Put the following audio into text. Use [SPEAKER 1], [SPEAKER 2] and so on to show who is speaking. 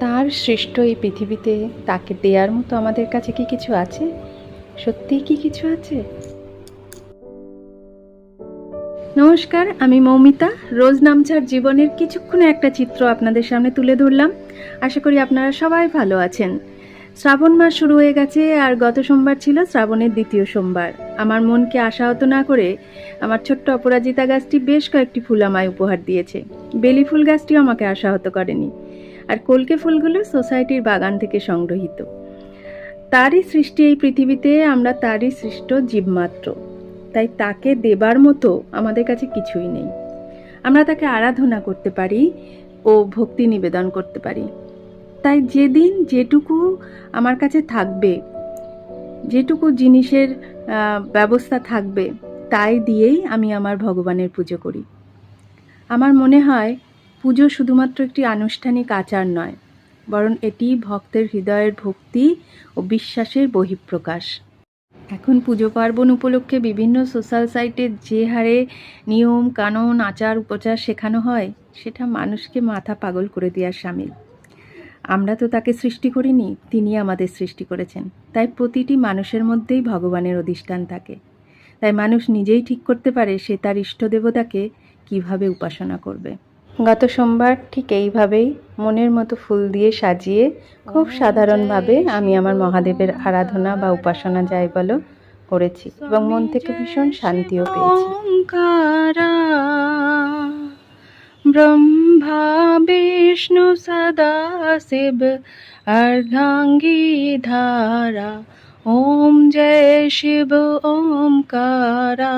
[SPEAKER 1] তার সৃষ্ট এই পৃথিবীতে তাকে দেওয়ার মতো আমাদের কাছে কি কিছু আছে? সত্যিই কি কিছু আছে? নমস্কার, আমি মৌমিতা। রোজ নামচার জীবনের কিছুক্ষণে একটা চিত্র আপনাদের সামনে তুলে ধরলাম। আশা করি আপনারা সবাই ভালো আছেন। শ্রাবণ মাস শুরু হয়ে গেছে আর গত সোমবার ছিল শ্রাবণের দ্বিতীয় সোমবার। আমার মনকে আশাহত না করে আমার ছোট্ট অপরাজিতা গাছটি বেশ কয়েকটি ফুল আমায় উপহার দিয়েছে। বেলি ফুল গাছটিও আমাকে আশাহত করেনি। আর কলকে ফুলগুলো সোসাইটির বাগান থেকে সংগ্রহীত। তারই সৃষ্টি এই পৃথিবীতে, আমরা তারই সৃষ্ট জীবমাত্র। তাই তাকে দেবার মতো আমাদের কাছে কিছুই নেই। আমরা তাকে আরাধনা করতে পারি ও ভক্তি নিবেদন করতে পারি। তাই যেদিন যেটুকু আমার কাছে থাকবে, যেটুকু জিনিসের ব্যবস্থা থাকবে, তাই দিয়েই আমি আমার ভগবানের পুজো করি। আমার মনে হয় পুজো শুধুমাত্র একটি আনুষ্ঠানিক আচার নয়, বরং এটি ভক্তের হৃদয়ের ভক্তি ও বিশ্বাসের বহিঃপ্রকাশ। এখন পুজো পার্বণ উপলক্ষে বিভিন্ন সোশ্যাল সাইটে যে হারে নিয়ম, কানুন, আচার, উপচার শেখানো হয়, সেটা মানুষকে মাথা পাগল করে দেওয়ার সামিল। আমরা তো তাকে সৃষ্টি করিনি, তিনি আমাদের সৃষ্টি করেছেন। তাই প্রতিটি মানুষের মধ্যেই ভগবানের অধিষ্ঠান থাকে। তাই মানুষ নিজেই ঠিক করতে পারে সে তার ইষ্ট দেবতাকে কীভাবে উপাসনা করবে। গত সোমবার ঠিক এইভাবেই মনের মতো ফুল দিয়ে সাজিয়ে খুব সাধারণভাবে আমি আমার মহাদেবের আরাধনা বা উপাসনা যাই বলো করেছি এবং মন থেকে ভীষণ শান্তিও পেয়েছি। ব্রহ্মা, বিষ্ণু, সদা, শিব, অর্ধাঙ্গী, ধারা, ওম জয় শিব ওম কারা